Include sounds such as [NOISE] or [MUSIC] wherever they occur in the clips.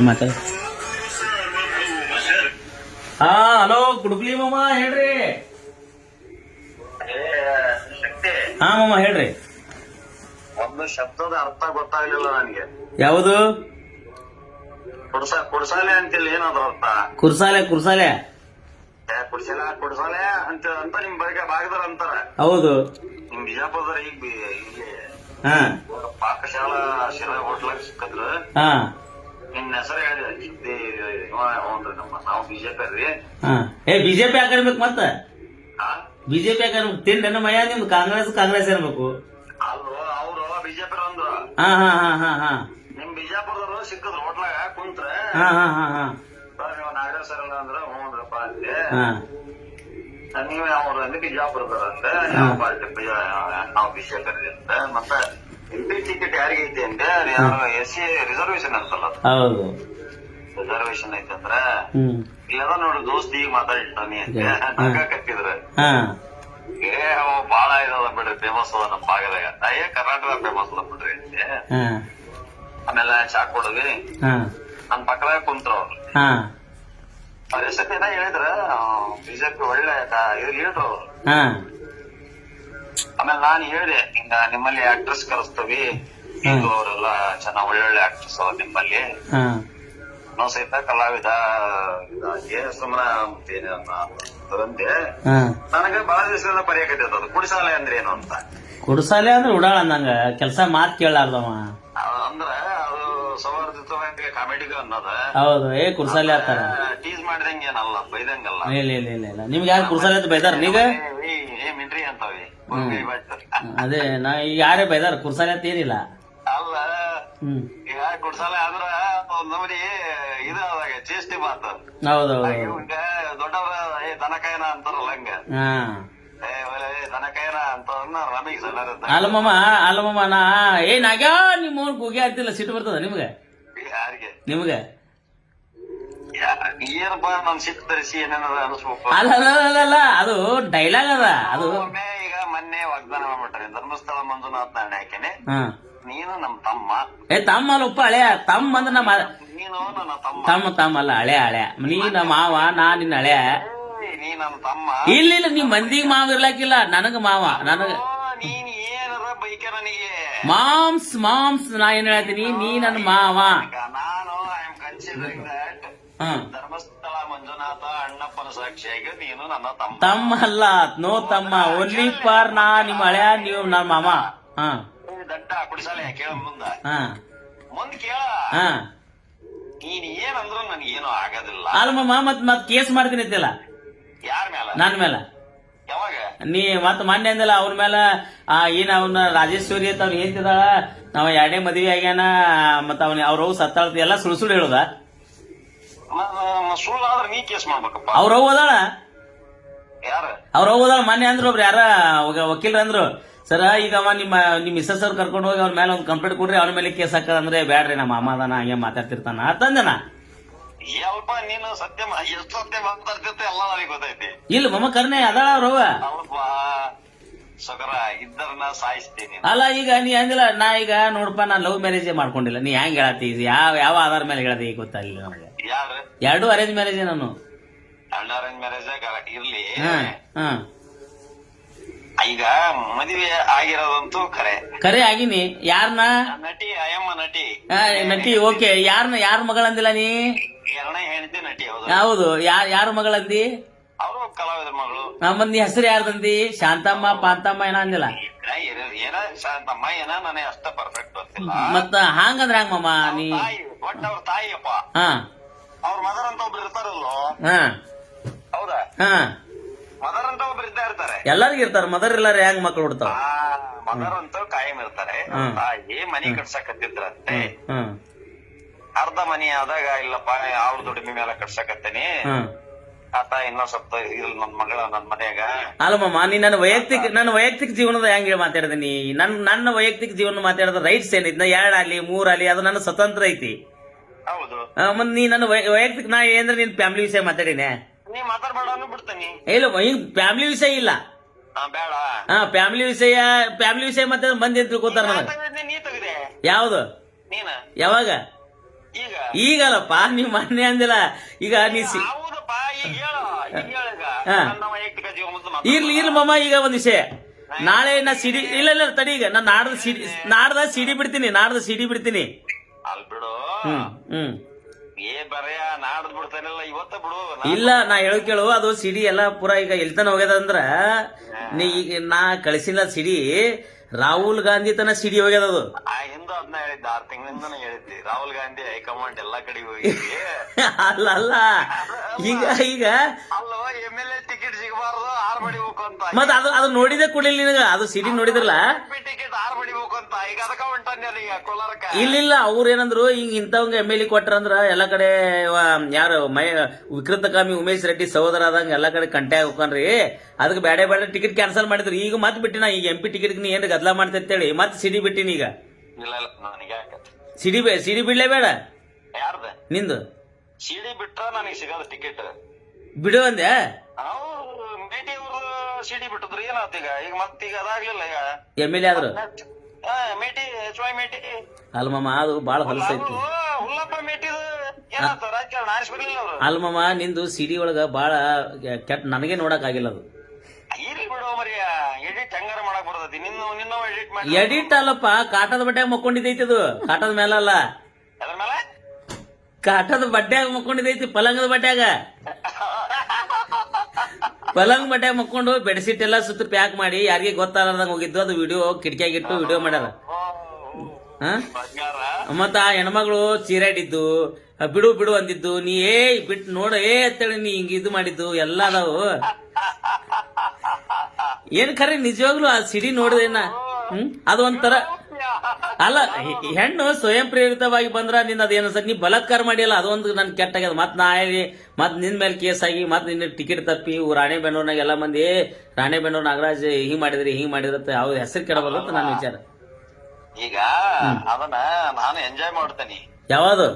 ಮಾತಾಡ. ಹಾ ಹಲೋ ಕುಡುಕ್ಲಿ ಮಾಮ ಹೇಳ್ರಿ. ಹಾ ಮಾಮ ಹೇಳ್ರಿ. ಒಂದು ಶಬ್ದದ ಅರ್ಥ ಗೊತ್ತಾಗ್ಲಿಲ್ಲ ನನಗೆ. ಯಾವುದು? ಕುಡ್ಸ ಕುಡ್ಸಾಲೆ ಅಂತಿಲ್ಲ ಏನದ ಅರ್ಥ? ಕುರ್ಸಾಲೆ ಕುರ್ಸಾಲೆ. ಏ, ಕುಡ್ಸಿಲ್ಲ ಕುಡ್ಸಾಲೆ ಅಂತ ಅಂತ ನಿಮ್ ಬಗ್ಗೆ ಭಾಗದರ ಅಂತಾರ. ಹೌದು. ನಿಮ್ ಬಿಜಾಪುರದವ್ರ ಈಗ ಬಿ- ಇಲ್ಲಿ ಹಾ ಪಾಕಶಾಲಾ ಶಿರಾ ಹೋಟ್ಲಾಗ ಸಿಕ್ಕದ್ರು. ಹಾ. ನಿಮ್ ಹೆಸರು ಹೇಳಿದೆ ಸಿದ್ದಿ ನಮ್ಮ ನಾವು ಬಿಜೆಪಿ ರೀ ಹಾ. ಏ ಬಿಜೆಪಿ ಹಾಕಿರ್ಬೇಕು ಮತ್ತ? ಆ? ಬಿಜೆಪಿ ಹಾಕಿರ್ಬೇಕು ತಿಂಡ ಮಯ ನಿಮ್ದು ಕಾಂಗ್ರೆಸ್ ಕಾಂಗ್ರೆಸ್ ಇರ್ಬೇಕು. ಅಲ್ರು ಅವ್ರು ಬಿಜೆಪಿ ಅಂದ್ರು. ಹಾ ಹಾ ಹಾ ಹಾ ಹಾ. ನಿಮ್ ಬಿಜಾಪುರದವ್ರು ಸಿಕ್ಕದ್ರು ಹೋಟ್ಲಾಗ ಕುಂತ್ರ. ಹಾ ಹಾ ಹಾ ಹಾ. ನೀವು ನಾಗರಾಜ್ ಸರ್ ಅಂದ್ರ ಹ್ಞೂನ್ರಪ್ಪ ಹಾ. ನೀವೇ ಅವ್ರು ಅಂದ್ರೆ ಬಿಜಾಪುರದವ್ರ ಪಾರ್ಟಿ ನಾವು ಬಿಜೆಪಿ ಅಂತ. ಮತ್ತ ಎಂ ಪಿ ಟಿಕೆಟ್ ಯಾರಿಗೆ ಐತಿ ಅಂದ್ರೆ ಎಸ್ ಸಿ ರಿಸರ್ವೇಶನ್ ಅಂತಲ್ಲ ಹೌದು. ರಿಸರ್ವೇಶನ್ ಐತಿ ಅಂದ್ರ ಹ್ಮ್. ಇಲ್ಲದ ನೋಡಿ ದೋಸ್ತಿ ಈಗ. ನಗಾಕತ್ತಿದ್ರ ಹಾ. ಏ ಅವ ಬಾಳ ಇದಾವ ಬಿಡ್ರಿ ಫೇಮಸ್ ಅದ ನಮ್ಮ ಭಾಗದಾಗ ಅಯ್ಯ ಕರ್ನಾಟಕ ಫೇಮಸ್ ಅದ ಬಿಡ್ರಿ ಅಂತೆ. ಆಮೇಲೆ ಚಾ ಕೊಡದ್ವಿ. ಹಾ. ನನ್ ಪಕ್ಕದಾಗ ಕುಂತ್ರ ಅವ್ರು. ಏನ ಹೇಳಿದ್ರ. ಬಿಜೆಪಿ ಒಳ್ಳೆ ಲೀಡರ್ ಅವ್ರು. ಆಮೇಲೆ ನಾನು ಹೇಳಿದೆ ಇಂದ ನಿಮ್ಮಲ್ಲಿ ಆಕ್ಟ್ರೆಸ್ ಕರೆಸ್ತವಿ ಇದು ಅವರೆಲ್ಲ ಚೆನ್ನಾಗ್ ಒಳ್ಳೊಳ್ಳೆ ಆಕ್ಟ್ರೆಸ್ ಅವ್ರ ನಿಮ್ಮಲ್ಲಿ. ನಾವ್ ನಾವು ಸಹಿತ ಕಲಾವಿದ ಏ ಸುಮ್ಮನ ತರಂದೆ ನನಗೆ ಬಹಳ ದಿವಸದಿಂದ ಪರಿಯಕತ್ತೈತ ಅದು ಕುಡಿಸಾಲೆ ಅಂದ್ರೆ ಏನು ಅಂತ. ಕುಡಿಸಾಲೆ ಅಂದ್ರೆ ಉಡಾಳ ಅಂದಂಗ. ಕೆಲಸ ಮಾತ್ ಕೇಳಾರ್ದವ ಅಂದ್ರ ಅದು ಸೌಹಾರ್ದಯುತವಾಗಿ ಕಾಮಿಡಿಗೋ ಅನ್ನೋದ. ಹೌದು ಏ ಕುರ್ಸಾಲೆ ಆತಾರ. ಟೀಸ್ ಮಾಡಿದಂಗೆ ಏನಲ್ಲ ಬೈದಂಗಲ್ಲ. ಇಲ್ಲ ಇಲ್ಲ ಇಲ್ಲ ನಿಮ್ಗೆ ಯಾರು ಕುರ್ಸಾಲೆ ಅಂತ ಬೈದಾರ? ನೀಗ ಅಂತವಿ ಅದೇ ನಾ ಈಗ ಯಾರೇ ಬೈದಾರ ಕುರ್ಸಾಲೆ ಅಂತ ಏನಿಲ್ಲ. ಅಲ್ಲ ಹ್ಮ್. ಈಗ ಕುಡ್ಸಾಲೆ ಆದ್ರ ಒಂದ್ ನಮನಿ ಇದು ಅದಾಗ ಚೇಷ್ಟಿ ಮಾತು. ಹೌದೌದು. ಇವಂಗ ದೊಡ್ಡವ್ರ ಏ ದನಕಾಯನ ಅಂತಾರಲ್ಲ ಹಂಗ. ಹಾ. ಏ ಒಲೆ ದನಕಾಯನ ಅಂತ ನಮಗೆ ಸಣ್ಣ ಅಲ್ಲಮ್ಮಮ್ಮ ಅಲ್ಲಮ್ಮಮ್ಮ ನಾ ಏ ನಾಗ್ಯಾ ನಿಮ್ಮ ಅವ್ನ ಕೂಗಿ ಆಗ್ತಿಲ್ಲ ಸಿಟ್ಟು ಬರ್ತದ ನಿಮ್ಗ? ಯಾರಿಗೆ? ನಿಮ್ಗೆ? ಯಾ- ಏನಪ್ಪ ನನ್ ಸಿಟ್ಟು ತರಿಸಿ ಏನೇನಾರ ಅನಿಸ್ಬೇಕು. ಅಲ್ಲ ಅಲ್ಲ ಅಲ್ಲ, ಅಲ್ಲ ಅದು ಡೈಲಾಗ್ ಅದ. ಅದು ಒಮ್ಮೆ ಮಾಡ್ಬಿಟ್ರಿ ಧರ್ಮಸ್ಥಳ ಮಂಜುನಾಥ್ ನಾಣೆ ಹಾಕಿನಿ ಹಾ. ನೀನು ನಮ್ ತಮ್ಮ. ಏ ತಮ್ಮ ಅಲ್ಲ ಉಪ್ಪ ಹಳೆಯ ತಮ್ಮ ಅಂದ್ರೆ ನಮ್ಮ ನೀನು ನನ್ನ ತಮ್ಮ. ತಮ್ಮ ತಮ್ಮ ಅಲ್ಲ ಹಳೆ ಹಳೆ ನೀ ನಮ್ಮ ಮಾವ ನಾ ನಿನ್ನ ಹಳೆ ಏಯ್, ನೀ ನನ್ನ ತಮ್ಮ. ಇಲ್ಲ ಇಲ್ಲ ನಿಮ್ ಮಂದಿಗೆ ಮಾವ ಇರ್ಲಾಕಿಲ್ಲ ನನಗ ಮಾವ ನನಗ. ಓ, ನೀನ್ ಏನಾರ ಬೈಕ ನನಗೆ. ಮಾಮ್ಸ್ ಮಾಮ್ಸ್ ನಾ ಏನ್ ಹೇಳ್ತೀನಿ ನೀ ನನ್ನ ಮಾವ. ಈಗ ನಾನು ಐ ಆಮ್ ಕನ್ಸಿಡರಿಂಗ್ ದಟ್ ಹ. ಧರ್ಮಸ್ಥಳ ಮಂಜುನಾಥ ಅಣ್ಣಪ್ಪನ ಸಾಕ್ಷಿಯಾಗಿ ನೀನು ನನ್ನ ತಮ್ಮ. ತಮ್ಮ ಅಲ್ಲ ನೋ ತಮ್ಮ ಓನ್ಲಿ ಪಾರ್ ನಾ ನಿಮ್ಮ ಹಳೆಯ ನೀವು ನನ್ನ ಮಾಮ. ಹಾ. ಏ, ದಡ್ಡ ಕುಡಿಸಲೆ ಕೇಳ ಮುಂದ. ಹಾ. ಮುಂದ್ ಕೇಳ. ಹಾ. ನೀನ್ ಏನಂದ್ರು ನನಗೇನು ಆಗೋದಿಲ್ಲ. ಅಲ್ಲ ಮಾಮ ಮತ್ ಮತ್ ಕೇಸ್ ಮಾಡ್ತೀನಿ ಅಂತಿಲ್ಲ. ಯಾರ ಮೇಲೆ ನನ್ನ ಮೇಲೆ ಯಾವಾಗ? ನೀ ಮತ್ ಮೊನ್ನೆ ಅಂದಿಲ್ಲ ಅವ್ರ ಮೇಲೆ ಆ ಏನ್ ಅವನ ರಾಜೇಶ್ವರಿ ಅಂತ ಅವ್ನು ಹೇಳ್ತಿದ್ದಾಳ ನಾವ್ ಎರಡೇ ಮದ್ವೆ ಆಗ್ಯಾನ ಮತ್ತ ಅವ್ನ ಅವ್ರ ಸತ್ತಾಳ ಸತ್ತಾಳ್ತಿ ಎಲ್ಲ ಸುಳ್ಳು ಸುಳ್ಳು ಹೇಳುದ. ಅವ್ರು ನೀ ಕೇಸ್ ಮಾಡ್ಬೇಕಪ್ಪ. ಅವ್ರ ಅವ್ವ ಅದಾಳ ಯಾರ? ಅವ್ರ ಅವ್ವ ಅದಾಳ ಮೊನ್ನೆ ಅಂದ್ರು ಒಬ್ರು ಯಾರ? ವಕೀಲ್ರ ಅಂದ್ರು ಸರ ಈಗ ಅವ ನಿಮ್ಮ ನಿಮ್ ಮಿಸ್ಸಸ್ ಅವ್ರು ಕರ್ಕೊಂಡು ಹೋಗಿ ಅವ್ರ ಮೇಲೆ ಒಂದು ಕಂಪ್ಲೇಂಟ್ ಕೊಡ್ರಿ ಅವ್ರ ಮೇಲೆ ಕೇಸ್ ಹಾಕದ ಅಂದ್ರೆ ಬ್ಯಾಡ್ರಿ ನಮ್ಮ ಮಾಮ ಅದಾನ ಹಂಗೆ ಮಾತಾಡ್ತಿರ್ತಾನ ಅಂತಂದನ ಸ್ವಲ್ಪ ನೀನು ಸತ್ಯ ಎಷ್ಟು ಸತ್ಯ ಮಾತಾಡ್ತಿರ್ತೆ ಎಲ್ಲ ನನಗೆ ಗೊತ್ತೈತಿ. ಇಲ್ಲ ಮಮ್ಮ ಕರ್ನೆ ಅದಾಳ ಅವ್ರ ಇದ್ದರನ್ನ ಸಾಯಿಸ್ತೀನಿ ಅಲ್ಲ ಈಗ ನೀ ಅಂದಿಲ್ಲ ನಾ ಈಗ ನೋಡಪ್ಪ ನಾ ಲವ್ ಮ್ಯಾರೇಜ್ ಮಾಡ್ಕೊಂಡಿಲ್ಲ. ನೀ ಹೆಂಗ್ ಹೇಳತ್ತಿ? ಯಾವ ಯಾವ ಆಧಾರ ಮೇಲೆ ಹೇಳದಿ ಗೊತ್ತಾಗಿಲ್ಲ ನನಗೆ. ಯಾರು ಎರಡು ಅರೇಂಜ್ ಮ್ಯಾರೇಜ್ ನಾನು. ಅಣ್ಣ ಅರೇಂಜ್ ಮ್ಯಾರೇಜ್ ಇರ್ಲಿ. ಈಗ ಮದುವೆ ಆಗಿರೋದಂತೂ ಕರೆ. ಕರೆ ಆಗಿನಿ. ಯಾರನ್ನ ನಟಿ ಅಯ್ಯಮ್ಮ ನಟಿ. ನಟಿ ಓಕೆ. ಯಾರನ್ನ ಯಾರ ಮಗಳಂದಿಲ್ಲ ನೀ? ಎರಡನೇ ಹೆಂಡತಿ ನಟಿ ಹೌದು. ಹೌದು. ಯಾರ ಯಾರ ಮಗಳಂದಿ ಅವರು ಕಲಾವಿದ ಮಗಳು. ನಮ್ಮ ನೀ ಹೆಸರು ಯಾರ್ದಂದಿ ಶಾಂತಮ್ಮ ಪಾಂತಮ್ಮ ಏನ ಅಂದಿಲ್ಲ. ಏನ ಶಾಂತಮ್ಮ ಏನ ನನಗೆ ಅಷ್ಟ ಪರ್ಫೆಕ್ಟ್ ಗೊತ್ತಿಲ್ಲ. ಮತ್ತ ಹಂಗಂದ್ರ ಹಂಗಮ್ಮ ಮಾಮ? ನೀ ಒಟ್ಟ ಅವ್ರ ತಾಯಿಯಪ್ಪ. ಹಾ. ಅವ್ರ ಮದರ್ ಅಂತ ಒಬ್ರು ಇರ್ತಾರಲ್ಲೋ ಹಾ. ಹೌದಾ? ಹಾ. ಮದರ್ ಅಂತ ಒಬ್ರು ಇದ್ದೇ ಇರ್ತಾರೆ. ಎಲ್ಲರಿಗೂ ಇರ್ತಾರ. ಮದರ್ ಇಲ್ಲಾರ ಹೆಂಗ್ ಮಕ್ಳು ಹುಡ್ತಾವ? ಆ ಮದರ್ ಅಂತ ಕಾಯಂ ಇರ್ತಾರೆ. ಹ್ಮ್. ತಾಯಿ ಮನಿ ಕಟ್ಸಕತ್ತಿದ್ರಂತೆ. ಹ್ಮ್ ಅರ್ಧ ಮನಿ ಆದಾಗ ಇಲ್ಲಪ್ಪ ಅವ್ರ ದುಡಿಮೆ ಮೇಲೆ ಕಟ್ಸಕತ್ತೇನಿ. ಹ್ಮ್ ಆತ ಇನ್ನೊಂದ್ ಸ್ವಲ್ಪ ಇಲ್ಲ ನನ್ ಮಗಳ ನನ್ ಮನ್ಯಾಗ. ಅಲ್ಲ ಮಾಮ ನೀ ನನ್ನ ವೈಯಕ್ತಿಕ ನನ್ನ ವೈಯಕ್ತಿಕ ಜೀವನದ ಹೆಂಗ್ ಮಾತಾಡಿದೀನಿ ನನ್ ನನ್ನ ವೈಯಕ್ತಿಕ ಜೀವನ ಮಾತಾಡಿದ ರೈಟ್ಸ್ ಏನಿದ್? ಎರಡ್ ಅಲ್ಲಿ ಮೂರ್ ಅಲ್ಲಿ ಅದು ನನ್ನ ಸ್ವತಂತ್ರ ಐತಿ. ಹೌದು. ಮತ್ ನೀ ನನ್ನ ವೈಯಕ್ತಿಕ ನಾ ಏನ್ರ ನಿನ್ ಫ್ಯಾಮಿಲಿ ವಿಷಯ ಮಾತಾಡಿನೇ? ನೀ ಮಾತಾಡ್ಬೇಡ ಅನ್ನು ಬಿಡ್ತೀನಿ ಇಲ್ಲ ಈಗ ಫ್ಯಾಮಿಲಿ ವಿಷಯ ಇಲ್ಲ. ಹಾ ಬೇಡ. ಹಾ ಫ್ಯಾಮಿಲಿ ವಿಷಯ ಫ್ಯಾಮಿಲಿ ವಿಷಯ ಮತ್ತೆ ಮಂದಿ ಅಂತ ತಿಳ್ಕೊತಾರ ನನಗೆ ನೀ ತೆಗ್ದೆ. ಯಾವ್ದು? ನೀನ? ಯಾವಾಗ? ಈಗ. ಈಗಲ್ಲಪ್ಪ ನೀವ್ ಮೊನ್ನೆ ಅಂದಿಲ್ಲ. ಈಗ ನೀ ಹೌದಪ್ಪ ಈಗ ಹೇಳು ಈಗ ಹೇಳೀಗ ಹಾ. ನನ್ನ ವೈಯಕ್ತಿಕ ಜೀವನ ಇರ್ಲಿ ಇರ್ಲಿ ಮಮ್ಮ ಈಗ ಒಂದ್ ವಿಷಯ. ನಾಳೆ ನಾ ಸಿಡಿ ಇಲ್ಲ ಇಲ್ಲ ತಡಿ ಈಗ. ನಾ ನಾಡ್ದ ಸಿಡಿ ನಾಡ್ದ ಸಿಡಿ ಬಿಡ್ತೀನಿ ನಾಡ್ದ ಸಿಡಿ ಬಿಡ್ತೀನಿ. ಬಿಡು. ಹ್ಮ್ ಹ್ಮ್. ಏ ಬರೆಯ? ನಾಡ್ದು ಬಿಡ್ತಾನಿಲ್ಲ ಇವತ್ತ ಬಿಡು. ಇಲ್ಲ ನಾ ಹೇಳು ಕೇಳು ಅದು ಸಿಡಿ ಎಲ್ಲ ಪೂರ ಈಗ ಎಲ್ತನ ಹೋಗ್ಯದ ಅಂದ್ರ ನೀ ಈಗ ನಾ ಕಳಿಸಿಲ್ಲ ಸಿಡಿ ರಾಹುಲ್ ಗಾಂಧಿ ತನ ಸಿಡಿ ಹೋಗ್ಯದ ಅದು ಆ ಹಿಂದೂ ಅದನ್ನ ಹೇಳಿದ್ದ ಆರ್ ತಿಂಗಳಿಂದನೇ ಹೇಳಿದ್ದಿ. ರಾಹುಲ್ ಗಾಂಧಿ ಹೈಕಮಾಂಡ್ ಎಲ್ಲಾ ಕಡೆ ಹೋಗಿದ್ವಿ [LAUGHS] ಅಲ್ಲ ಅಲ್ಲ. ಈಗ ಈಗ. ಅಲ್ಲೋ ಎಂ ಎಲ್ ಎ ಟಿಕೆಟ್ ಸಿಗಬಾರ್ದು ಆರ್ ಬಡಿಬೇಕು ಅಂತ. ಮತ್ ಅದು ಅದು ನೋಡಿದೆ ಕೊಡ್ಲಿಲ್ಲ ನಿನಗ ಅದು ಸಿಡಿ ನೋಡಿದ್ರಲ್ಲ? ಇಲ್ಲ ಈಗ ಈಗ ಕೋಲಾರಕ್ಕ ಅವ್ರ ಏನಂದ್ರು ಹಿಂಗ ಇಂಥವಂಗ ಎಂ ಎಲ್ ಎ ಕೊಟ್ರಂದ್ರ ಎಲ್ಲ ಕಡೆ ಯಾರು ಮೈ ವಿಕೃತಕಾಮಿ ಉಮೇಶ್ ರೆಡ್ಡಿ ಸಹೋದರ ಆದಂಗ ಎಲ್ಲ ಕಡೆ ಕಂಟೆ ಹೋಗ್ಕನ್ರಿ ಅದಕ್ಕೆ ಬೇಡ ಬೇಡ ಟಿಕೆಟ್ ಕ್ಯಾನ್ಸಲ್ ಮಾಡಿದ್ರು. ಈಗ ಮತ್ ಬಿಟ್ಟಿನ ಈಗ ಎಂ ಪಿ ಟಿಕೆಟ್ ನೀ ಏನ್ರಿ ಗದ್ಲಾ ಮಾಡ್ತಿ ಅಂತೇಳಿ ಮತ್ ಸಿಡಿ ಬಿಟ್ಟಿನಿ ಈಗ. ಇಲ್ಲ ಇಲ್ಲ ಸಿಡಿ ಬೇ ಸಿಡಿ ಬಿಡ್ಲೇ ಬೇಡ. ನಿಂದು? ಸಿಡಿ ಬಿಟ್ರ ನನಗೆ ಸಿಗಲ್ಲ ಟಿಕೆಟ್. ಬಿಡು ಅಂದೆ? ಸಿಡಿ ಬಿಟ್ಟಿದ್ರು ಏನಾಯ್ತು ಈಗ? ಈಗ ಮತ್ತೀಗ ಅದಾಗ್ಲಿಲ್ಲ ಈಗ. ಎಂ ಎಲ್ ಎ ಆದ್ರು? Meti H Y Meti. ಅಲ್ ಮಾಮ ಅದು ಬಾಳ ಹೊಲಸೈತಿ. ಹುಲ್ಲಪ್ಪ ಮೇಟಿದು ಏನಾಯ್ತು ರಾಜಕಾರಣ ಆರಿಸಿ ಅವರು. ಅಲ್ ಮಾಮ ನಿಂದು ಸಿಡಿ ಒಳಗ ಬಾಳ ಕೆಟ್ಟ ನನಗೆ ನೋಡಕ್ ಆಗಿಲ್ಲ ಅದು. ಇರ್ಲಿ ಬಿಡು ಮರಿಯ ಎಡಿಟ್ ಹೆಂಗಾರ ಮಾಡಕ್ ಬರ್ತೈತಿ? ನಿನ್ನ ನಿನ್ನ ಎಡಿಟ್ ಮಾಡಿ. ಎಡಿಟ್ ಅಲ್ಲಪ್ಪ ಕಾಟದ ಬಟ್ಟೆ ಮಕ್ಕೊಂಡಿದ್ದೈತಿ ಅದು ಕಾಟದ ಮೇಲಲ್ಲ ಅದ್ರ ಮೇಲೆ ಕಾಟದ ಬಟ್ಟೆ ಮಕ್ಕೊಂಡಿದ್ದೈತಿ ಪಲಂಗದ ಬಡ್ಡ್ಯಾಗ ಪಲಂಗ್ ಮಟ್ಟ ಮಕ್ಕೊಂಡು ಬೆಡ್ಶೀಟ್ ಎಲ್ಲ ಸುತ್ತ ಪ್ಯಾಕ್ ಮಾಡಿ ಯಾರಿಗೆ ಗೊತ್ತಾಗದಂಗ ಹೋಗಿದ್ದು, ಅದು ವಿಡಿಯೋ ಕಿಟಕಿಯಾಗಿಟ್ಟು ವಿಡಿಯೋ ಮಾಡ್ಯಾರ. ಮತ್ತ ಆ ಹೆಣ್ಮಗಳು ಚೀರಾಡಿದ್ದು ಬಿಡು ಬಿಡು ಅಂದಿದ್ದು, ನೀ ಏ ಬಿಟ್ಟು ನೋಡ, ಏ ಅಂತೇಳಿ ನೀ ಹಿಂಗ ಇದು ಮಾಡಿದ್ದು, ಎಲ್ಲ ಅದಾವು. ಏನ್ ಖರೆ ನಿಜವಾಗ್ಲು ಆ ಸಿಡಿ ನೋಡಿದೇನ ಹ್ಮ್? ಅದು ಒಂಥರ ಅಲ್ಲ ಹೆಣ್ಣು ಸ್ವಯಂ ಪ್ರೇರಿತವಾಗಿ ಬಂದ್ರ ನಿನ್ ಅದೇನು ಸರ್ ನೀ ಬಲಾತ್ಕಾರ ಮಾಡಿಯಲ್ಲ ಅದೊಂದು ನನ್ ಕೆಟ್ಟಾಗ್ಯದ ಮತ್ ನಾ ಹೇಳಿ ಮತ್ ನಿನ್ ಮೇಲೆ ಕೇಸ್ ಆಗಿ ಮತ್ ನಿನ್ನ ಟಿಕೆಟ್ ತಪ್ಪಿ ಇವ್ ರಾಣೆಬೆನ್ನೂರ್ನಾಗ ಎಲ್ಲ ಮಂದಿ ರಾಣೆ ರಾಣೆಬೆನ್ನೂರ್ ನಾಗರಾಜ್ ಹಿಂಗ್ ಮಾಡಿದ್ರಿ ಹಿಂಗ್ ಮಾಡಿದ್ರತ್ತ ಅವ್ರ ಹೆಸರು ಕೆಡಬಲ್ಲ ಅಂತ ನನ್ ವಿಚಾರ. ಈಗ ಅದನ್ನ ನಾನು ಎಂಜಾಯ್ ಮಾಡ್ತೇನೆ. ಯಾವುದು?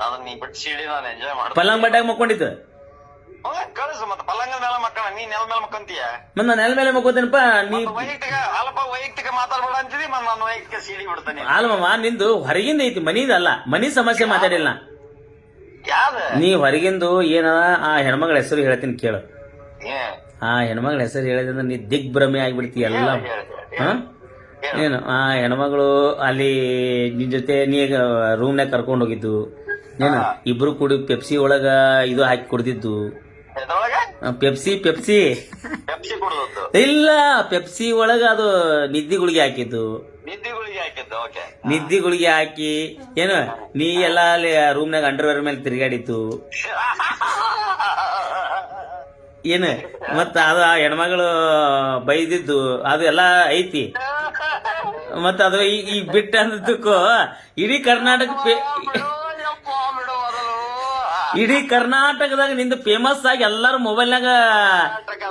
ಅದನ್ನ ನೀ ಬಿಟ್ಟು ನಾನು ಎಂಜಾಯ್ ಮಾಡ್ತೀನಿ. ಮಕ್ಕೊಂಡಿತ್ತು ಕಳಿಸು ಮತ್ತೆ ಪಲ್ಲಂಗದ ಮೇಲೆ ಮಕ್ಕಳ ನೀ ನೆಲ ಮೇಲೆ ಮಕ್ಕಂತೀಯ? ಮತ್ ನಾನು ನೆಲ ಮೇಲೆ ಮಕ್ಕೋತೇನಪ್ಪ ನೀ ಮತ್ತೆ ವೈಯಕ್ತಿಕ ಅಲ್ಪ ವೈಯಕ್ತಿಕ ಮಾತಾಡ್ಬೇಡ ನಾನು ವೈಯಕ್ತಿಕ ಸಿಡಿ ಬಿಡ್ತೇನೆ. ನಿಂದು ಹೊರಗಿಂದ ಐತಿ ಮನಿದಲ್ಲ ಮನಿ ಸಮಸ್ಯೆ ಮಾತಾಡಿಲ್ಲ ನಾ. ಯಾವ್ದ? ನೀ ಹೊರಗಿಂದು ಏನ ಆ ಹೆಣ್ಮಗಳ ಹೆಸರು ಹೇಳ್ತೀನಿ ಕೇಳು. ಏ. ಆ ಹೆಣ್ಮಗಳ ಹೆಸರು ಹೇಳಿದ್ರೆ ನೀ ದಿಗ್ಭ್ರಮೆ ಆಗ್ಬಿಡ್ತಿ ಎಲ್ಲ. ಹೇಳು, ಹೇಳು, ಹ? ಹೇಳು. ಏನು ಆ ಹೆಣ್ಮಗಳು ಅಲ್ಲಿ ನಿನ್ ಜೊತೆ ನೀ ರೂಮ್ನಾಗ ಕರ್ಕೊಂಡು ಹೋಗಿದ್ದು. ಏನು ಇಬ್ರು ಕೂಡಿ ಪೆಪ್ಸಿ ಒಳಗ ಇದು ಹಾಕಿ ಕುಡ್ದಿದ್ದು. ಪೆಪ್ಸಿ ಪೆಪ್ಸಿ ಪೆಪ್ಸಿ ಕುಡ್ದದ್ದು. ಇಲ್ಲ ಪೆಪ್ಸಿ ಒಳಗ ಅದು ನಿದ್ದಿ ಗುಳಿಗೆ ಹಾಕಿದ್ದು. ನಿದ್ದೆ ಗುಳಿಗೆ ಹಾಕಿದ್ದು ಓಕೆ ನಿದ್ದಿ ಗುಳಿಗೆ ಹಾಕಿ ಏನು ನೀ ಎಲ್ಲ ಅಲ್ಲಿ ರೂಮ್ನಾಗ ಅಂಡರ್ವೇರ್ ಮೇಲೆ ತಿರುಗಾಡಿತ್ತು ಏನು ಮತ್ತ ಅದು ಆ ಹೆಣ್ಮಗಳು ಬೈದಿದ್ದು ಅದು ಎಲ್ಲ ಐತಿ. ಮತ್ತ ಅದು ಈ- ಬಿಟ್ಟ ಅಂದಕ್ಕೂ ಇಡೀ ಕರ್ನಾಟಕ ಇಡೀ ಕರ್ನಾಟಕದಾಗ ನಿಂದು ಫೇಮಸ್ ಆಗಿ ಎಲ್ಲಾರು ಮೊಬೈಲ್ನಾಗ ನಾಗ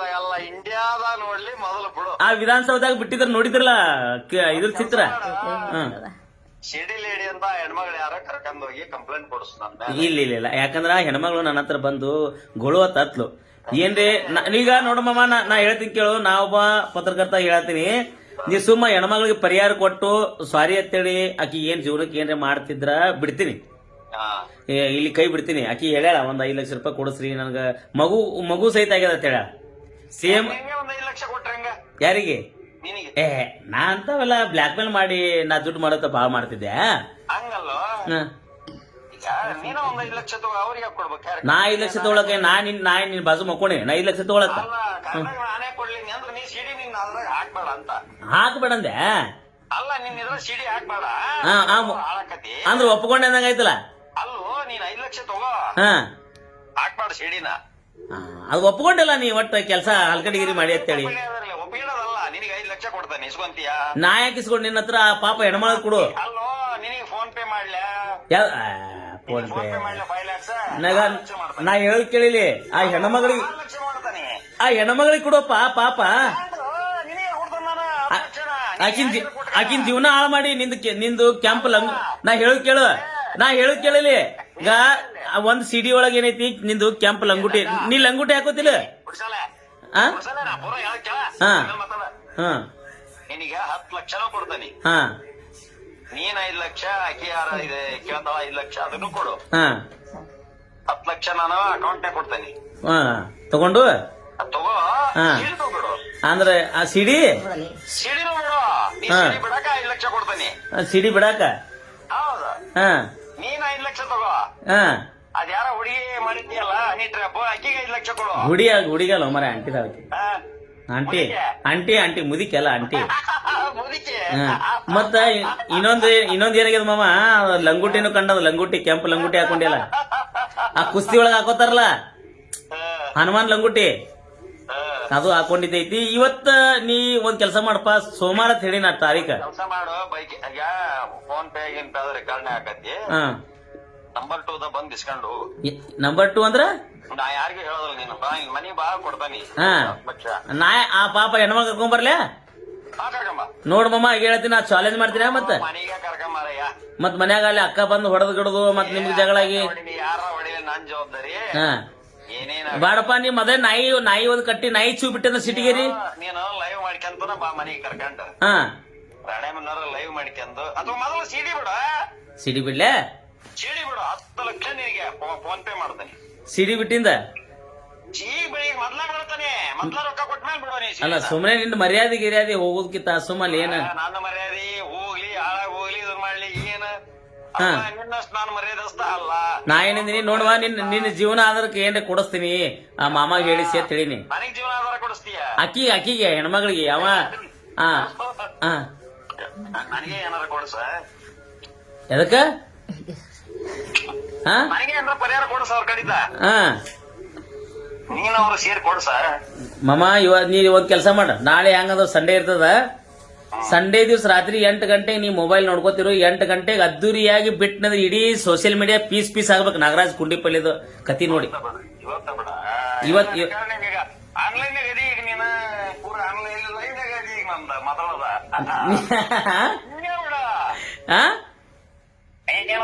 ಇಂಡಿಯಾದಾಗ ನೋಡ್ಲಿ ಮೊದಲು ಬಿಡು. ಆ ವಿಧಾನಸೌಧದಾಗ ಬಿಟ್ಟಿದ್ರ ನೋಡಿದ್ರಲ್ಲ ಕ- ಇದ್ರ ಚಿತ್ರ? ಹ್ಮ್. ಸಿಡಿ ಲೇಡಿ ಅಂತ ಹೆಣ್ಮಗಳು ಯಾರ ಕರ್ಕೊಂಡ್ ಹೋಗಿ ಕಂಪ್ಲೇಂಟ್ ಕೊಡಿಸ್ ನನ್ನ ಇಲ್ಲ ಇಲ್ಲ ಇಲ್ಲ. ಯಾಕಂದ್ರ ಆ ಹೆಣ್ಮಗಳು ನನ್ನ ಹತ್ರ ಬಂದು ಗೊಳುವ ತತ್ಲು ಏನ್ರಿ ನ- ಈಗ ನೋಡಮ್ಮ ನಾ ನಾ ಹೇಳ್ತೀನಿ ಕೇಳು ನಾ ಒಬ್ಬ ಪತ್ರಕರ್ತ ಹೇಳ್ತೀನಿ. ನೀ ಸುಮ್ಮ ಹೆಣ್ಮಗಳಿಗೆ ಪರಿಹಾರ ಕೊಟ್ಟು ಸಾರಿ ಅಂತೇಳಿ ಆಕಿ ಏನ್ ಜೀವನಕ್ಕೆ ಏನ್ರಿ ಮಾಡ್ತಿದ್ರ ಬಿಡ್ತೀನಿ. ಇಲ್ಲಿ ಕೈ ಬಿಡ್ತೀನಿ. ಆಕಿ ಹೇಳ್ಯಾಳ ಒಂದ್ ಐದು ಲಕ್ಷ ರೂಪಾಯಿ ಕೊಡಸ್ರಿ ನನ್ಗ. ಮಗು ಮಗು ಸಹಿತ ಆಗ್ಯದ ಅಂತ ಹೇಳ ಸೇಮ್ ಲಕ್ಷ ಯಾರಿಗೆ? ಏ ನಾ ಅಂತಾವೆಲ್ಲ ಬ್ಲಾಕ್ ಮೇಲ್ ಮಾಡಿ ನಾ ದುಡ್ಡು ಮಾಡೋತ ಬಾಳ್ ಮಾಡ್ತಿದ್ದೆ? ನಾ ಐದ್ ಲಕ್ಷ ತಗೊಳಕ ನಾ ನಿನ್ ನಾ ನಿನ್ ಬಾಜು ಮಕ್ಕೋಣಿ ನಾ ಐದ್ ಲಕ್ಷ ತಗೊಳಕ. ಅಂದ್ರೆ ಹಾಕ್ಬೇಡ ಹಾಳಕತಿ ಅಂದ್ರ ಒಪ್ಕೊಂಡೆ ಅಂದಂಗಾಯ್ತಲ್ಲ ಅಲ್ಲೋ ನೀನ್ ಐದ್ ಲಕ್ಷ ತಗೋ. ಹಾ. ಹಾಕ್ಬೇಡ ಸಿಡಿನ ಅದು ಒಪ್ಕೊಂಡಿಲ್ಲ ನೀ ಒಟ್ಟು ಕೆಲಸ ಹಲ್ಕಡಿಗಿರಿ ಮಾಡಿ ಅಂತೇಳಿ. ಒಪ್ಪಿಡೋದಲ್ಲ ನಿನಗೆ ಐದ್ ಲಕ್ಷ ಕೊಡ್ತಾನೆ ಇಸ್ಕೊಂತೀಯ ನಾ ಯಾಕೆ ಇಸ್ಕೊಂಡು ನಿನ್ನ ಹತ್ರ ಪಾಪ ಹೆಣ್ಮಳ ಕೊಡು. ಅಲ್ಲೋ ನಿನಗೆ ಫೋನ್ ಪೇ ಮಾಡ್ಲ್ಯಾ ಫೋನ್ ಪೇ ಮಾಡ್ಲಾ ನಗ ನಾ ಹೇಳಿ ಕೇಳಿಲಿ ಆ ಹೆಣ್ಮಗಳಿಗೆ ಆ ಹೆಣ್ಮಗಳಿಗೆ ಕೊಡಪ್ಪ ಪಾಪ. ಆಕಿನ್ ಆಕಿನ್ ಜೀವನ ಹಾಳು ಮಾಡಿ ನಿಂದು ನಿಂದು ಕ್ಯಾಂಪ್ ಲಂಗ್ ನಾ ಹೇಳು ಕೇಳು. ನಾ ಹೇಳು ಕೇಳಲಿ. ಈಗ ಒಂದ್ ಸಿಡಿ ಒಳಗೆ ಏನೈತಿ? ನಿಂದು ಕೆಂಪ್ ಲಂಗುಟಿ. ನೀ ಲಂಗುಟಿ ಹಾಕೋತಿಲ್ಲ? ನಿನಗೆ ಹತ್ತು ಲಕ್ಷನೂ ಕೊಡ್ತಾನೆ. ಹಾ. ನೀನ್ ಐದ್ ಲಕ್ಷ ಆಕಿ ಯಾರ ಇದೆ ಕೇಳ್ತಾವ ಐದ್ ಲಕ್ಷ ಅದನ್ನು ಕೊಡು. ಹಾ. ಹತ್ ಲಕ್ಷ ನಾನು ಅಕೌಂಟ್ ಕೊಡ್ತೇನೆ. ಹಾ. ತಗೊಂಡು? ತಗೋ. ತಗೊಬಿಡು ಅಂದ್ರೆ ಆ ಸಿಡಿ ಸಿಡಿನೂ ಬಿಡು. ಸಿಡಿ ಬಿಡಕ ಐದ್ ಲಕ್ಷ ಕೊಡ್ತೇನೆ. ಸಿಡಿ ಬಿಡಾಕ? ಹೌದಾ. ಹಾ. ನೀನ್ ಐದ್ ಲಕ್ಷ ತಗೋ. ಅದ್ ಯಾರ ಹುಡುಗಿ ಮಾಡಿದ್ಯಲ್ಲ ಆಕಿಗೆ ಐದ್ ಲಕ್ಷ ಕೊಡು. ಹುಡಿ ಹುಡಿಗಲ್ಲ ಮರ ಆಂಟಿ ಅದಕ್ಕೆ ಆಂಟಿ ಮುದಿಕೆ. ಆಂಟಿ ಆಂಟಿ ಮುದಿಕೆಲ್ಲ ಆಂಟಿ. [LAUGHS] ಮತ್ತ ಇನ್ನೊಂದ್ ಇನ್ನೊಂದ್ ಏನಾಗ್ಯದ ಮಾಮ? ಲಂಗುಟಿನೂ ಕಂಡದ ಲಂಗುಟಿ ಕೆಂಪು ಲಂಗುಟಿ ಹಾಕೊಂಡಿಲ್ಲ. ಆ ಕುಸ್ತಿ ಒಳಗ ಹಾಕೋತಾರಲ್ಲ? ಹನುಮಾನ್ ಲಂಗುಟಿ. ಅದು ಹಾಕೊಂಡಿದ್ದೈತಿ. ಇವತ್ತ ನೀ ಒಂದ್ ಕೆಲಸ ಮಾಡಪ್ಪ ಸೋಮವಾರ ಅಂತ ಹೇಳಿ ನಾ ತಾರೀಕ. ಕೆಲ್ಸ ಮಾಡು. ಬೈಕ್ ಈಗ ಫೋನ್ ಪೇ ಗಿಂತ ಪೇ ಅದ್ರ ರೆಕಾರ್ಡ್ ಹಾಕತಿ ಹಾ. ನಂಬರ್ ಟೂ ದ ಬಂದ್ ಇಸ್ಕೊಂಡು. ನಂಬರ್ ಟು ಅಂದ್ರ? ನಾ ಯಾರಿಗೂ ಹೇಳೋದಿಲ್ಲ ನೀನು. ಬಾ ಹಿಂಗ್ ಮನಿ ಬಾ ಕೊಡ್ತಾನಿ ಹಾ. ಲಕ್ಷ ನಾ ಆ ಪಾಪ ಹೆಣ್ಮಗ್ ಕರ್ಕೊಂಡ್ ಬರ್ಲೆ ಹಾ ಕರ್ಕಂಬ ನೋಡ್ ಮಮ್ಮ ಈಗ ಹೇಳ್ತೀನಿ ನಾ ಚಾಲೆಂಜ್ ಮಾಡ್ತೀನಿ ಮತ್ತ? ಮನಿಗೆ ಕರ್ಕಂಬಾರಯ್ಯ ಮತ್ ಮನ್ಯಾಗ ಅಲ್ಲಿ ಅಕ್ಕ ಬಂದು ಹೊಡೆದ್ ಗಿಡದು ಮತ್ ನಿಮ್ಗೆ ಜಗಳಾಗಿ. ಯಾರ ಹೊಡಿಲಿ ನನ್ ಜವಾಬ್ದಾರಿ. ಹಾ. ಬಾಡಪ್ಪ ನಿಮ್ ಅದೇ ನಾಯಿ ನಾಯಿ ಒಂದ್ ಕಟ್ಟಿ ನಾಯಿ ಚೂ ಬಿಟ್ಟದ ಸಿಟಿಗೇರಿ ನೀನು ಲೈವ್ ಮಾಡ್ಕೊಂತ ಬಾ ಮನೆಗೆ ಕರ್ಕಂಡ. ಹಾ. ರಾಣೆ ಮನ್ನಾರ ಲೈವ್ ಮಾಡ್ಕೊಂಡು ಅಥವಾ ಮೊದಲು ಸಿಡಿ ಬಿಡ ಸಿಡಿ ಬಿಡ್ಲೆ? ಸಿಡಿ ಬಿಡು ಹತ್ತು ಲಕ್ಷ ನಿನಗೆ. ಫೋನ್ ಪೇ ಮಾಡ್ತಾನೆ. ಸಿಡಿ ಬಿಟ್ಟಿಂದ? ಅಲ್ಲ ಸುಮ್ನೆ ನಿನ್ನ ಮರ್ಯಾದೆ ಗಿರ್ಯಾದಿ ಹೋಗೋದ್ಕಿಂತ ಸುಮ್ಮನೆ ಏನ? ನನ್ನ ಮರ್ಯಾದೆ ಹಾ. ನಿನ್ನಷ್ಟು ನಾನು ಮರ್ಯಾದಸ್ತ ಅಲ್ಲ. ನಾ ಏನಿದ್ದೀನಿ ನೋಡುವ ನಿನ್ ನಿನ್ನ ಜೀವನ ಆಧಾರಕ್ಕೆ ಏನ್ರ ಕೊಡಿಸ್ತೀನಿ? ಆ ಮಾಮಾಗ ಹೇಳಿ ಸೇತ್ ಹೇಳಿನಿ. ನನಗ್ ಜೀವನ ಆಧಾರ ಕೊಡಿಸ್ತೀಯ? ಅಕ್ಕಿ ಅಕ್ಕಿಗೆ ಹೆಣ್ಮಗಳಿಗೆ ಅವ ಹಾ ಹಾ ನನಗೆ ಏನಾರ ಕೊಡಿಸ? ಎದಕ್ಕ? ಹಾ ನನಗೆ ಏನಾರ ಪರಿಹಾರ ಕೊಡಿಸ ಅವ್ರ ಕಡಿತ? ಹಾ ನೀನ್ ಅವ್ರು ಸೇರಿ ಕೊಡ್ಸ? ಮಮ್ಮ ಇವ ನೀ ಒಂದ್ ಕೆಲಸ ಮಾಡ. ನಾಳೆ ಹೆಂಗದ ಸಂಡೇ ಇರ್ತದ. ಸಂಡೇ ದಿವಸ ರಾತ್ರಿ ಎಂಟು ಗಂಟೆಗೆ ನೀ ಮೊಬೈಲ್ ನೋಡ್ಕೋತಿರು ಎಂಟು ಗಂಟೆಗೆ ಅದ್ದೂರಿಯಾಗಿ ಬಿಟ್ಟನಂದ್ರೆ ಇಡೀ ಸೋಷಿಯಲ್ ಮೀಡಿಯಾ ಪೀಸ್ ಪೀಸ್ ಆಗ್ಬೇಕು. ನಾಗರಾಜ್ ಕುಂಡಿಪಲ್ಲಿದು ಕತಿ ನೋಡಿ. ಇವತ್-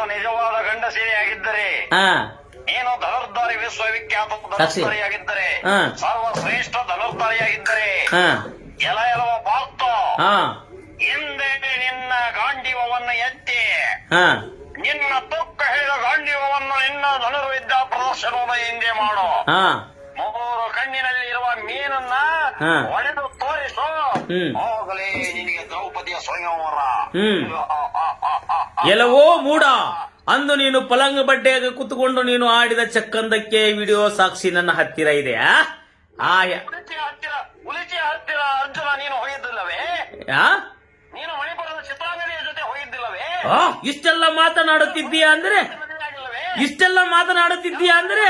ನಿಜವಾದ ಗಂಡ ಆಗಿದ್ದರೆ ನೀನು ಧನುರ್ಧಾರಿ ವಿಶ್ವವಿಖ್ಯಾತ. ಧನುರ್ಧಾರಿಯಾಗಿದ್ದರೆ. ಸರ್ವಶ್ರೇಷ್ಠ ಧನುರ್ಧಾರಿಯಾಗಿದ್ದರೆ ಹಾ ಎಲ ಎಲವ ಪಾರ್ಥ ಹಾ ಹಿಂದೆ ನಿನ್ನ ಗಾಂಡಿವವನ್ನು ಎತ್ತಿ ಹಾ ನಿನ್ನ ತುಕ್ಕ ಹೇಳಿದ ಗಾಂಡಿವವನ್ನು ನಿನ್ನ ಧನುರ್ವಿದ್ಯಾ ಪ್ರದರ್ಶನದ ಹಿಂದೆ ಮಾಡು ಹಾ ಮೂರು ಕಣ್ಣಿನಲ್ಲಿ ಇರುವ ಮೀನನ್ನ ಹಾ. ಒಡೆದು ತೋರಿಸು ಹ್ಮ್. ಹೋಗಲೇ ನಿನಗೆ ದ್ರೌಪದಿಯ ಸ್ವಯಂವರ ಹ್ಮ್. ಆ, ಆ, ಆ, ಆ, ಆ. ಎಲ್ಲವೋ ಮೂಡ ಅಂದು ನೀನು ಪಲಂಗ ಬಡ್ಡೆಯಾಗ ಕುತ್ಕೊಂಡು ನೀನು ಆಡಿದ ಚಕ್ಕಂದಕ್ಕೆ ವಿಡಿಯೋ ಸಾಕ್ಷಿ ನನ್ನ ಹತ್ತಿರ ಇದೆ ಆ? ಆ ಯ- ಉಳಿಚಿಯ ಉಳಿಚಿಯ ಅರ್ಜುನ ನೀನು ಹೋಗಿದ್ದಿಲ್ಲವೇ? ನೀನು ಮಣಿಪುರದ ಚಿತ್ರಾಂಗದಿಯ ಜೊತೆ ಹೋಗಿದ್ದಿಲ್ಲವೇ? ಆ, ಇಷ್ಟೆಲ್ಲ ಮಾತನಾಡುತ್ತಿದ್ದೀಯ ಅಂದ್ರೆ? ಇಷ್ಟೆಲ್ಲ ಮಾತನಾಡುತ್ತಿದ್ದೀಯ ಅಂದ್ರೆ?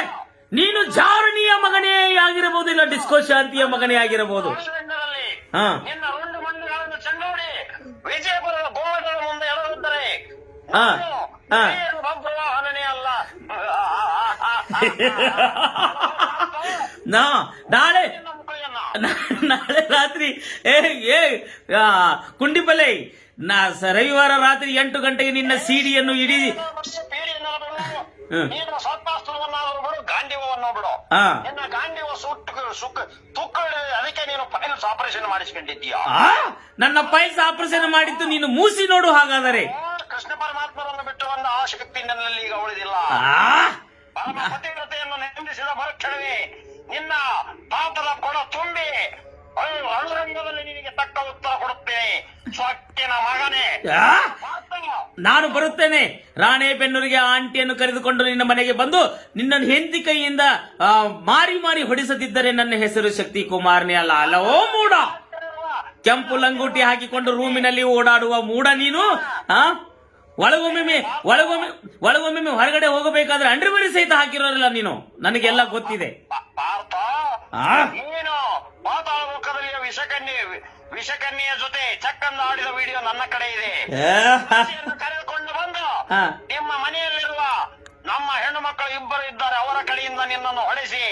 ನೀನು ಜಾರಣಿಯ ಮಗನೇ ಆಗಿರಬಹುದು ಇಲ್ಲ ಡಿಸ್ಕೋ ಶಾಂತಿಯ ಮಗನೇ ಆಗಿರಬಹುದು? ರಾಷ್ಟ್ರದಲ್ಲಿ ಹಾ. ನಿನ್ನ ರುಂಡು ಮಂಡುಗಳನ್ನು ಚೆಂಡೋಡಿ ವಿಜಯಪುರದ ಗೋಮಟದ ಮುಂದೆ ಎಳೆದಿದ್ದರೆ ಹಾ. ಹಾ. ಭದ್ರವಾಹನನೇ ಅಲ್ಲ. ನಾ ನಾಳೆ ನಾ- ನಾಳೆ ರಾತ್ರಿ ಏ ಏ ಕುಂಡಿಪಲ್ಲೆ ನಾ ರವಿವಾರ ರಾತ್ರಿ ಎಂಟು ಗಂಟೆಗೆ ನಿನ್ನ ಸಿಡಿಯನ್ನು ಇಡೀ. ನೀನು ಸ್ವತ್ತಾಸ್ತ್ರವನ್ನಾದರೂ ಬಿಡು ಗಾಂಧೀವವನ್ನು ಬಿಡು. ನಿನ್ನ ಗಾಂಧೀವ ಸುಟ್ಟು ಸುಕ್ಕ ತುಕ್ಕಳು ಅದಕ್ಕೆ ನೀನು ಫೈಲ್ಸ್ ಆಪರೇಷನ್ ಮಾಡಿಸ್ಕೊಂಡಿದ್ದೀಯಾ. ನನ್ನ ಪೈಲ್ಸ್ ಆಪರೇಷನ್ ಮಾಡಿದ್ದು ನೀನು ಮೂಸಿ ನೋಡು ಹಾಗಾದರೆ. ಕೃಷ್ಣ ಪರಮಾತ್ಮರನ್ನು ಬಿಟ್ಟು ಒಂದು ಆ ಶಕ್ತಿ ನನ್ನಲ್ಲಿ ಈಗ ಉಳಿದಿಲ್ಲ. ಪತಿವ್ರತೆಯನ್ನು ನೆಂದಿಸಿದ ಮರುಕ್ಷಣವೇ ನಿನ್ನ ಪಾಪದ ಕೊಡ ತುಂಬಿ ರಣರಂಗದಲ್ಲಿ ನಿನಗೆ ತಕ್ಕ ಉತ್ತರ ಕೊಡುತ್ತೇನೆ. ಮಗನೇ? ನಾನು ಬರುತ್ತೇನೆ. ರಾಣೆಬೆನ್ನೂರಿಗೆ ಬೆನ್ನೂರಿಗೆ ಆಂಟಿಯನ್ನು ಕರೆದುಕೊಂಡು ನಿನ್ನ ಮನೆಗೆ ಬಂದು ನಿನ್ನ ಹೆಂಡತಿ ಕೈಯಿಂದ ಮಾರಿ ಮಾರಿ ಹೊಡಿಸದಿದ್ದರೆ ನನ್ನ ಹೆಸರು ಶಕ್ತಿ ಕುಮಾರ್ನೇ ಅಲ್ಲ. ಅಲ್ಲ ಓ ಮೂಡ? ಕೆಂಪು ಲಂಗೂಟಿ ಹಾಕಿಕೊಂಡು ರೂಮಿನಲ್ಲಿ ಓಡಾಡುವ ಮೂಡ ನೀನು? ಆ? ಒಳಗೊಮ್ಮೆ ಒಳಗೊಮ್ಮೆ ಒಳಗೊಮ್ಮೆ ಹೊರಗಡೆ ಹೋಗಬೇಕಾದ್ರೆ ಅಂಡರ್ವೇರ್ ಸಹಿತ ಹಾಕಿರೋರಲ್ಲ ನೀನು. ನನಗೆಲ್ಲ ಗೊತ್ತಿದೆ. ನೀನು ಪಾತಾಳ ಮುಖದಲ್ಲಿ ವಿಷಕನ್ಯೆ ವಿಷಕನ್ಯೆಯ ಜೊತೆ ಚಕ್ಕಂದ ಆಡಿದ ವಿಡಿಯೋ ನನ್ನ ಕಡೆ ಇದೆ. ಕರೆದುಕೊಂಡು ಬಂದು ನಿಮ್ಮ ಮನೆಯಲ್ಲಿರುವ ನಮ್ಮ ಹೆಣ್ಣು ಮಕ್ಕಳು ಇಬ್ಬರು ಇದ್ದಾರೆ ಅವರ ಕಡೆಯಿಂದ ನಿನ್ನನ್ನು ಹೊಡೆಸಿ.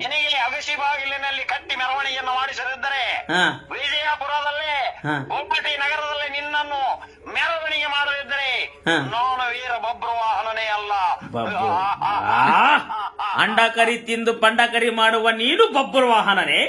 ನಿನಗೆ ಅಗಸಿ ಬಾಗಿಲಿನಲ್ಲಿ ಕಟ್ಟಿ ಮೆರವಣಿಗೆಯನ್ನು ಮಾಡಿಸದಿದ್ದರೆ ವಿಜಯಪುರದಲ್ಲಿ ಹಾ. ಗೋಪಟಿ ನಗರದಲ್ಲಿ ನಿನ್ನನ್ನು ಮೆರವಣಿಗೆ ಮಾಡದಿದ್ದರೆ. ನಾನು ವೀರ ಬಬ್ರುವಾಹನನೇ ಅಲ್ಲ. ಅಂಡಕರಿ ತಿಂದು ಪಂಡಕರಿ ಮಾಡುವ ನೀನು ಬಬ್ಬರ ವಾಹನನೇ.